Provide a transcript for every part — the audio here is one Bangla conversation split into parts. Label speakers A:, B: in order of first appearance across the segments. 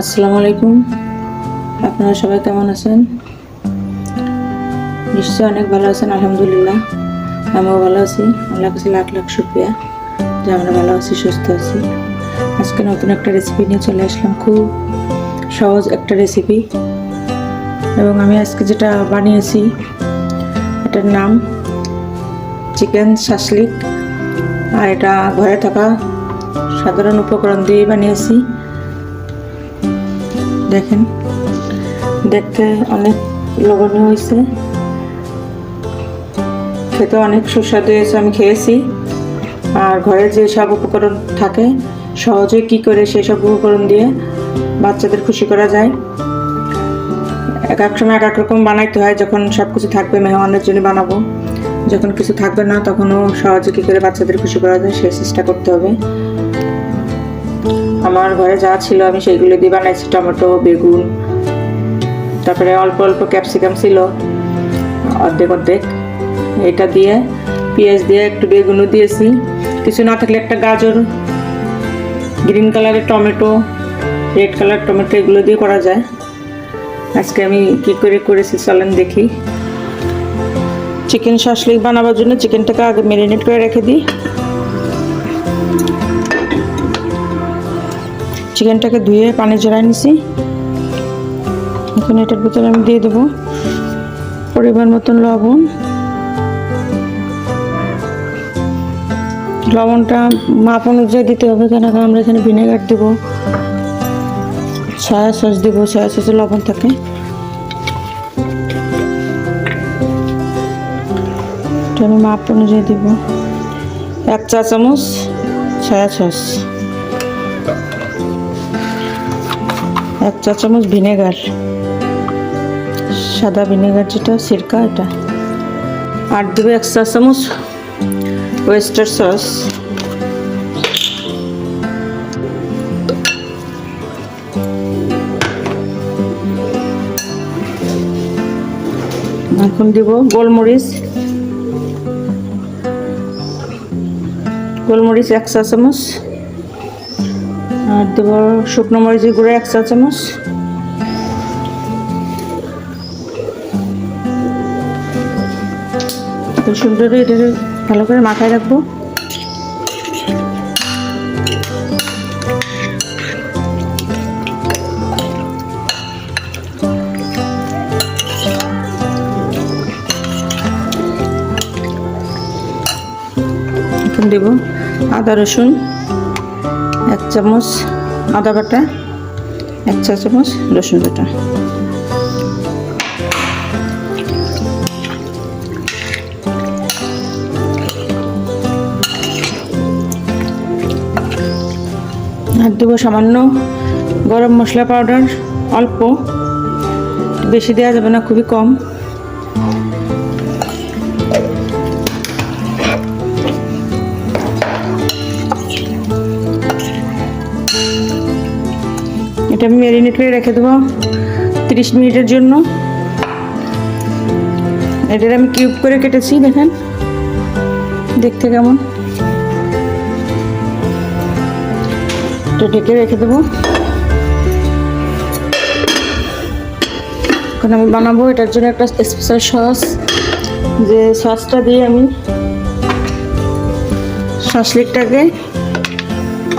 A: আসসালামু আলাইকুম। আপনারা সবাই কেমন আছেন? নিশ্চয়ই অনেক ভালো আছেন, আলহামদুলিল্লাহ। আমিও ভালো আছি। আল্লাহ কাছে লাখ লাখ শুক্রিয়া। যে আমরা ভালো আছি, সুস্থ আছি। আজকে নতুন একটা রেসিপি নিয়ে চলে আসলাম। খুব সহজ একটা রেসিপি এবং আমি আজকে যেটা বানিয়েছি, এটার নাম চিকেন শাসলিক। আর এটা ঘরে থাকা সাধারণ উপকরণ দিয়ে বানিয়েছি। দেখেন। দেখতে অনেক লোভনীয় হয়েছে। খেতে অনেক সুস্বাদু হয়েছে, আমি খেয়েছি। আর ঘরে যে সব উপকরণ থাকে, সহজে কি করে সেই সব উপকরণ দিয়ে বাচ্চাদের খুশি করা যায়? এক এক সময় এক এক রকম বানাইতে হয়, যখন সব কিছু থাকবে মেহমানের জন্য বানাবো। যখন কিছু থাকবে না, তখনও সহজে কী করে বাচ্চাদের খুশি করা যায়, সেই চেষ্টা করতে হবে। আমার ঘরে যা ছিল আমি সেইগুলো দিয়ে বানাইছি, টমেটো, বেগুন, তারপরে অল্প অল্প ক্যাপসিকাম ছিল, অর্ধেক অর্ধেক। এটা দিয়ে পেঁয়াজ দিয়ে একটু বেগুনও দিয়েছি। কিছু না থাকলে একটা গাজর গ্রিন কালারের টমেটো রেড কালার টমেটো, এগুলো দিয়ে করা যায়। আজকে আমি কি করে করেছি চলেন দেখি। চিকেন শাসলিক বানাবার জন্য চিকেনটাকে আগে ম্যারিনেট করে রেখে দিই। চিকেনটাকে ধুয়ে পানি ঝরাই নিছি। এখন এটার ভিতরে আমি দিয়ে দেবো পরিমাণ মতন লবণ। লবণটা মাপ অনুযায়ী দিতে হবে, কেন আমরা এখানে ভিনেগার দেব, সয়া সস দেবো, সয়া সসে লবণ থাকে। আমি মাপ অনুযায়ী দেবো। এক চা চামচ সয়া সস। এক চা চামচ ভিনেগার। সাদা ভিনেগার যেটা, সিরকা এটা। আর দেবে এক চা চামচ ওয়েস্টার সস এখন দিব গোলমরিচ। গোলমরিচ এক চা চামচ আর দেবো শুকনো মরিচের গুঁড়ো এক চা চামচ। তো সুন্দর এটা ভালো করে মাথায় রাখব। এখন দেব আদা রসুন। এক চামচ আদা বাটা, এক চা চামচ রসুন বাটা। আর দেবো সামান্য গরম মশলা পাউডার, অল্প। বেশি দেওয়া যাবে না, খুবই কম। এটা আমি ম্যারিনেট করে রেখে দেবো তিরিশ মিনিটের জন্য। এটার আমি কিউব করে কেটেছি, দেখেন। দেখতে কেমন? এটা ঢেকে রেখে দেবো। এখন আমি বানাবো এটার জন্য একটা স্পেশাল সস যে সসটা দিয়ে আমি শাসলিকটাকে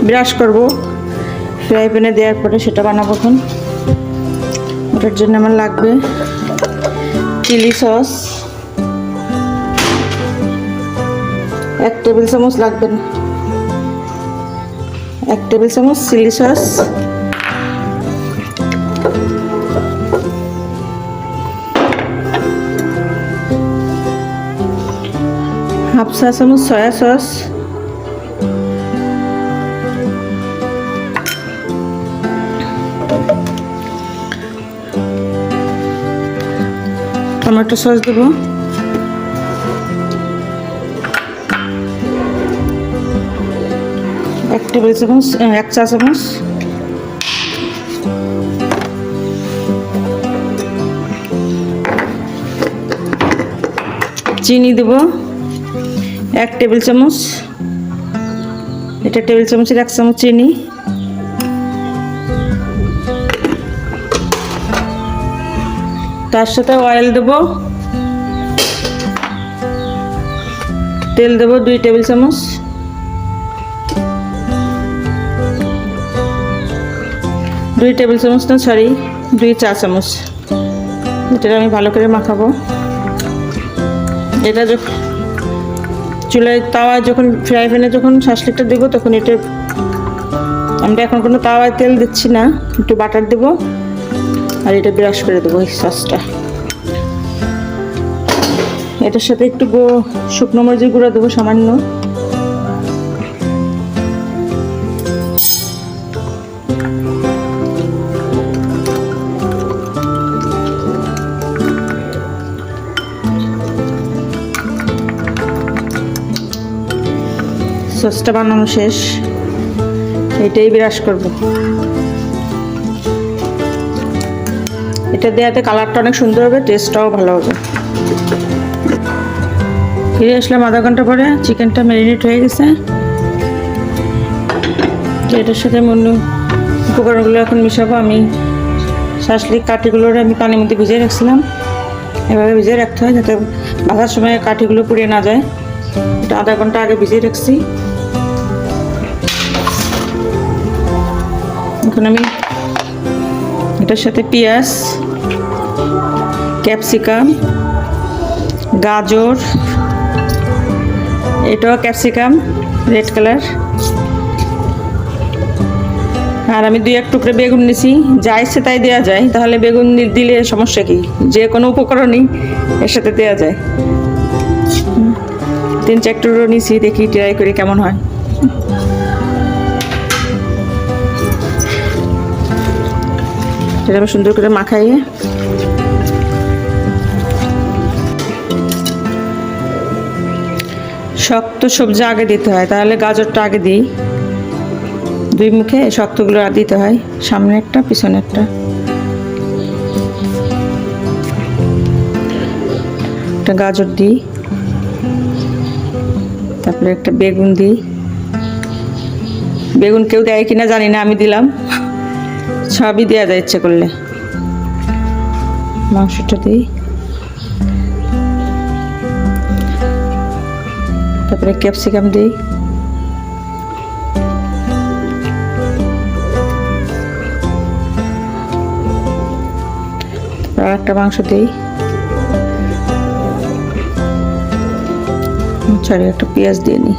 A: ব্রাশ করব। ফ্রাই প্যানে দেওয়ার পরে সেটা বানাবো এখন। ওটার জন্য আমার লাগবে চিলি সস। এক টেবিল চামচ লাগবে এক টেবিল চামচ চিলি সস। হাফ চা চামচ সয়া সস। টমেটো সস দেবো। এক টেবিল চামচ এক চা চামচ। চিনি দেব, এক টেবিল চামচ। এটা টেবিল চামচের এক চামচ চিনি। তার সাথে অয়েল দেবো। তেল দেবো দুই টেবিল চামচ। দুই টেবিল চামচ না সরি দুই চা চামচ। এটা আমি ভালো করে মাখাবো। এটা যখন চুলায় তাওয়ায় যখন ফ্রাই প্যানে যখন শাসলিকটা দেবো, তখন এটা আমরা এখন কোনো তাওয়ায় তেল দিচ্ছি না, একটু বাটার দেবো। আর এটা ব্রাশ করে দেবো এই সসটা এটার সাথে একটু গো- শুকনো মরিচের গুঁড়া দেবো সামান্য। সসটা বানানো শেষ। এটাই বিরাস করব। এটা দেওয়াতে কালারটা অনেক সুন্দর হবে টেস্টটাও ভালো হবে। ফিরে আসলাম আধা ঘণ্টা পরে, চিকেনটা ম্যারিনেট হয়ে গেছে। এটার সাথে মনে উপকরণগুলো এখন মিশাবো। আমি শাসলিক কাঠিগুলোর আমি পানির মধ্যে ভিজিয়ে রাখছিলাম। এভাবে ভিজিয়ে রাখতে হয় যাতে বাঁধার সময় কাঠিগুলো পুড়িয়ে না যায়। এটা আধা ঘণ্টা আগে ভিজিয়ে রাখছি। এখন আমি এটার সাথে পেঁয়াজ, ক্যাপসিকাম, গাজর, এটাও ক্যাপসিকাম, রেড কালার। আর আমি দুই এক টুকরো বেগুন নিছি, যা ইচ্ছে তাই দেওয়া যায়, তাহলে বেগুন দিলে সমস্যা কি? যে কোনো উপকরণই এর সাথে দেওয়া যায়। তিন চার টুকরো নিছি, দেখি ট্রাই করি কেমন হয়। এটা আমি সুন্দর করে মাখাইয়ে শক্ত সবজি আগে দিতে হয়, তাহলে গাজরটা আগে দিই। দুই মুখে শক্তগুলো দিতে হয়, সামনে একটা, পিছনে একটা। একটা গাজর দিই, তারপরে একটা বেগুন দিই। বেগুন কেউ দেয় কিনা জানি না, আমি দিলাম। সবই দেওয়া যায় ইচ্ছে করলে। মাংসটা দিই। তারপরে ক্যাপসিকাম দিই। একটা মাংস দিই। সরি, একটা পেঁয়াজ দিয়ে নিই।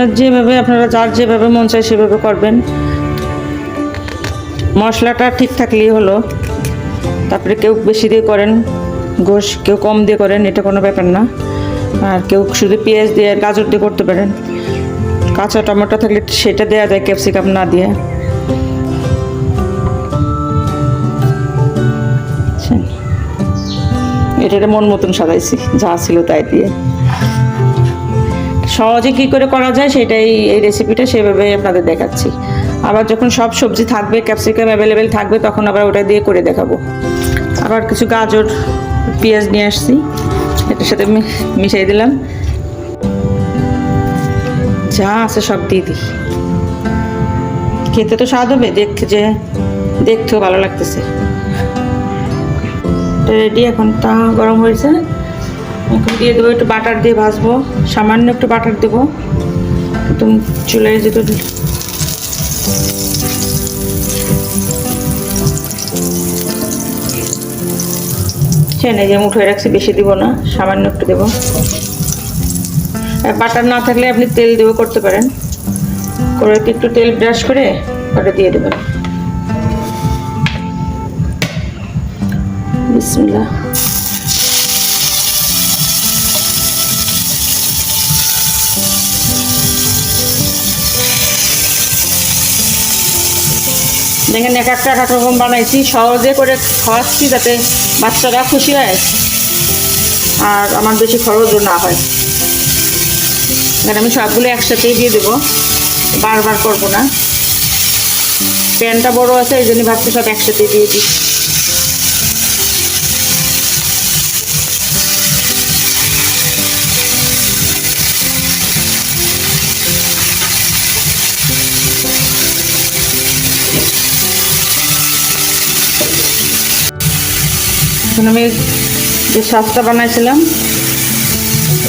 A: আপনার যেভাবে, আপনারা যার যেভাবে মন চায় সেভাবে করবেন। মশলাটা ঠিক থাকলেই হলো। তারপরে কেউ বেশি দিয়ে করেন, গোশ কেউ কম দিয়ে করেন, এটা কোনো ব্যাপার না। আর কেউ শুধু পেঁয়াজ দিয়ে গাজর দিয়ে করতে পারেন। কাঁচা টমেটো থাকলে সেটা দেওয়া যায় ক্যাপসিকাম না দিয়ে? এটা মন মতন সাজাইছি, যা ছিল তাই দিয়ে। সহজে কি করে করা যায় সেটাই এই রেসিপিটা সেভাবে আপনাদের দেখাচ্ছি। আবার যখন সব সবজি থাকবে ক্যাপসিকাম অ্যাভেলেবেল থাকবে, তখন আবার ওটা দিয়ে করে দেখাবো। আবার কিছু গাজর, পেঁয়াজ নিয়ে আসছি। এটার সাথে মি- মিশিয়ে দিলাম। যা আছে সব দিয়ে দিই। খেতে তো স্বাদ হবে দেখতে যে দেখতেও ভালো লাগতেছে। রেডি এখন, তা গরম হয়েছে। এখন দিয়ে দেবো, একটু বাটার দিয়ে ভাজবো, সামান্য একটু বাটার দেবো। একদম চুলায় যেতে চেনে যে মুঠোয় রাখছি, বেশি দিব না, সামান্য একটু দেবো। বাটার না থাকলে আপনি তেল দেবো করতে পারেন। করে একটু তেল ব্রাশ করে ওটা দিয়ে দেবেন। বিসমিল্লাহ। দেখেন, এক একটা এক রকম বানাইছি। সহজে করে খাওয়াচ্ছি যাতে বাচ্চারা খুশি হয়। আর আমার বেশি খরচও না হয়। এখানে আমি সবগুলো একসাথেই দিয়ে দেবো। বারবার করব না। প্যানটা বড় আছে, এই জন্য ভাবছি সব একসাথেই দিয়ে দিই। এখন আমি যে সসটা বানাইছিলাম,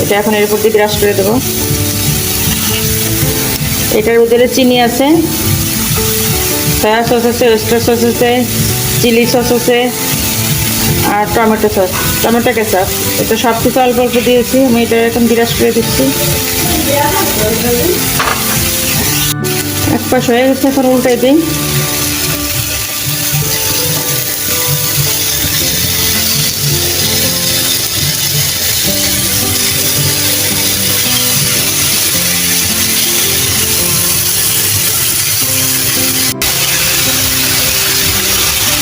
A: এটা এখন এর উপর দিয়ে ব্রাশ করে দেবো। এটার ভিতরে চিনি আছে সয়া সস আছে ওয়েস্টার সস আছে চিলি সস আছে, আর টমেটো সস টমেটো কেচাপ এটা সব কিছু অল্প অল্প দিয়েছি, আমি এটা এখন বিরাজ করে দিচ্ছি। এক পাশ হয়ে গেছে, এখন উল্টাই দিই।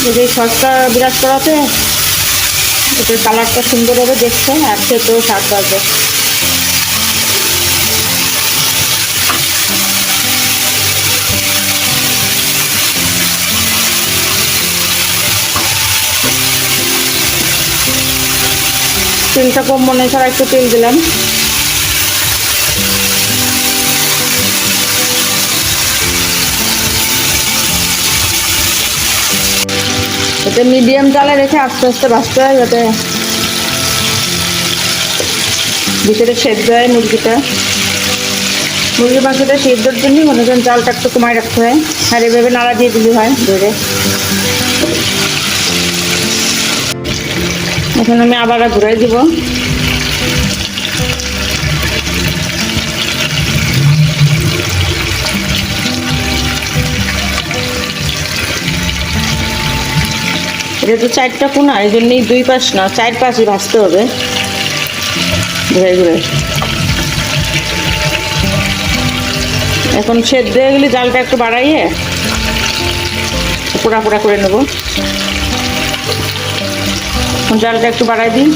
A: যদি সসটা বিরাজ করাতে, এটার কালারটা সুন্দর হবে দেখতে, আর খেতেও স্বাদ পাবে তেলটা কম মনে ছাড়া একটু তেল দিলাম। এটা মিডিয়াম জালে রেখে আস্তে আস্তে ভাজতে হয় যাতে ভিতরে সেদ্ধ হয় মুরগিটা। মুরগির মাংসটা সেদ্ধর জন্যই মনে করেন চালটা একটু কমায় রাখতে হয়। আর এভাবে নাড়া দিয়ে দিলে হয় ধরে। এখন আমি আবার ঘুরাই দিব। এটা তো চারটা কোনা এই জন্যই দুই পাশ না, চার পাশই ভাজতে হবে। ঘুরে ঘুরে এখন সেদ্ধ হয়ে গেলে জালটা একটু বাড়াইয়ে পোড়া পোড়া করে নেব। জালটা একটু বাড়াই দিই।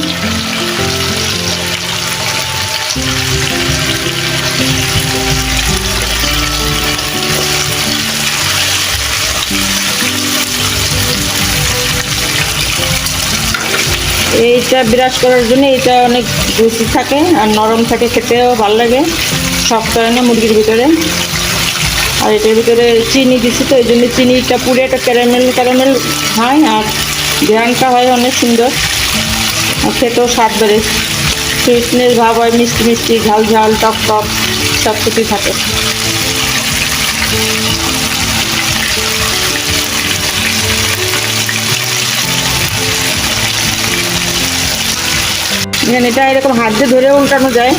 A: এইটা বিরাজ করার জন্য এটা অনেক জুসি থাকে আর নরম থাকে খেতেও ভালো লাগে। হয় না মুরগির ভিতরে। আর এটার ভিতরে চিনি দিচ্ছি তো, এই জন্য চিনিটা পুড়ে একটা ক্যারামেল ক্যারামেল হয় আর ঘ্রানটা হয় অনেক সুন্দর। আর খেতেও স্বাদ বেড়ে। সুইটনেস ভাব হয়, মিষ্টি মিষ্টি, ঝাল ঝাল, টক টক সব কিছুই থাকে। এখানে এটা এরকম হাত দিয়ে ধরে উল্টানো যায়।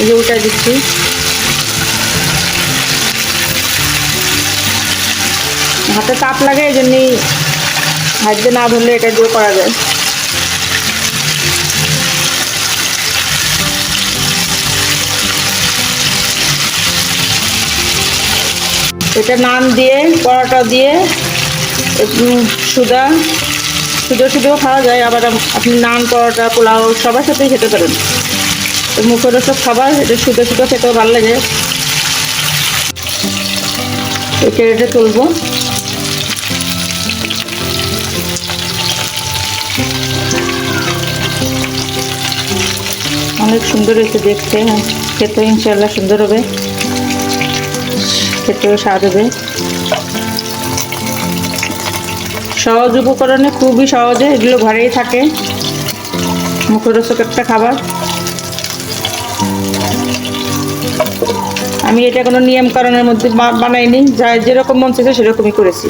A: এই যে উল্টাই দিচ্ছি। হাতে তাপ লাগে, এই জন্যই হাত দিয়ে না ধরলে এটা দিয়ে করা যায়। এটা নান দিয়ে, পরোটা দিয়ে সুদা শুধু শুধুও খাওয়া যায়, আবার আপনি নান, পরোটা, পোলাও সবার সাথেই খেতে পারেন। তো মুখের সব খাবার, এটা শুধু শুধু খেতেও ভালো লাগে। এটা তুলবো। অনেক সুন্দর হয়েছে দেখতে খেতে ইনশাল্লাহ সুন্দর হবে। খেতেও স্বাদ হবে। সহজ উপকরণে খুবই সহজে এগুলো ঘরেই থাকে। মুখরোচক একটা খাবার। আমি এটা কোনো নিয়মকরণের মধ্যে বানাইনি। যা যেরকম মন চেয়েছে সেরকমই করেছি।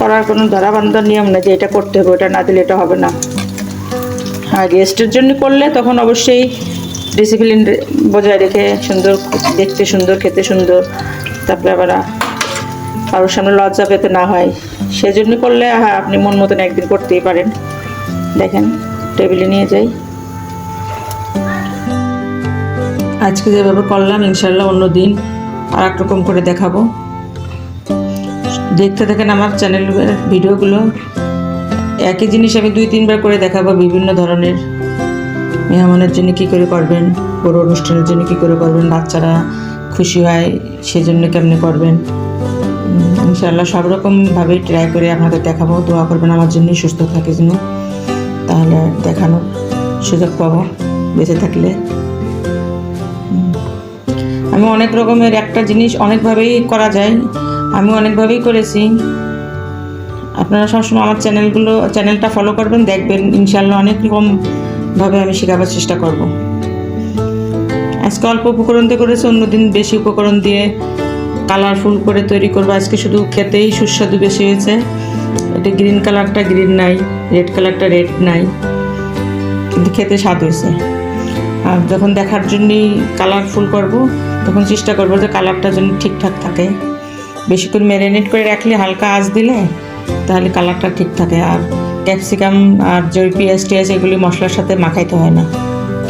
A: করার কোনো ধরা বান্ধার নিয়ম না যে এটা করতে হবে, ওটা না দিলে এটা হবে না। আর গেস্টের জন্য করলে তখন অবশ্যই ডিসিপ্লিন বজায় রেখে সুন্দর দেখতে সুন্দর, খেতে সুন্দর। তারপরে আবার কারোর সামনে লজ্জা পেতে না হয়। সেজন্য করলে হ্যাঁ আপনি মন মতন একদিন করতেই পারেন। দেখেন, টেবিলে নিয়ে যাই। আজকে যেভাবে করলাম ইনশাল্লাহ অন্য দিন আর এক রকম করে দেখাবো। দেখতে থাকেন আমার চ্যানেলের ভিডিওগুলো। একই জিনিস আমি দুই, তিনবার করে দেখাবো বিভিন্ন ধরনের। মেহমানের জন্য কী করে করবেন বড় অনুষ্ঠানের জন্য কী করে করবেন, বাচ্চারা খুশি হয়, সেজন্য কেমনি করবেন? ইনশাআল্লাহ সব রকমভাবেই ট্রাই করে আপনাদের দেখাবো, দোয়া করবেন আমার জন্য সুস্থ থাকে যেন। তাহলে দেখানোর সুযোগ পাবো, বেঁচে থাকলে। আমি অনেক রকমের একটা জিনিস অনেকভাবেই করা যায়, আমি অনেকভাবেই করেছি। আপনারা সবসময় আমার চ্যানেলগুলো চ্যানেলটা ফলো করবেন, দেখবেন ইনশাল্লাহ অনেক রকমভাবে আমি শেখাবার চেষ্টা করব। আজকে অল্প উপকরণ দিয়ে করেছি, অন্যদিন বেশি উপকরণ দিয়ে কালারফুল করে তৈরি করব। আজকে শুধু খেতেই সুস্বাদু বেশি হয়েছে। এটা গ্রিন কালারটা গ্রিন নাই রেড কালারটা রেড নাই। কিন্তু খেতে স্বাদ হয়েছে। আর যখন দেখার জন্যই কালারফুল করব, তখন চেষ্টা করব যে কালারটা যেন ঠিকঠাক থাকে। বেশি করে ম্যারিনেট করে রাখলে হালকা আঁচ দিলে তাহলে কালারটা ঠিক থাকে। আর ক্যাপসিকাম আর জয় পেঁয়াজ টিয়াজ এগুলি মশলার সাথে মাখাইতে হয় না।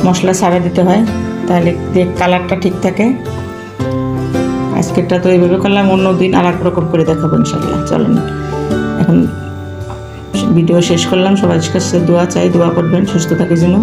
A: মশলা ছাড়া দিতে হয়। তাহলে দেখ কালারটা ঠিক থাকে। আজকেরটা তো এইভাবে করলাম, অন্য দিন আর এক রকম করে দেখাবো ইনশাল্লাহ চলেন, এখন ভিডিও শেষ করলাম। সবার কাছে দোয়া চাই, দোয়া করবেন, সুস্থ থাকে যেন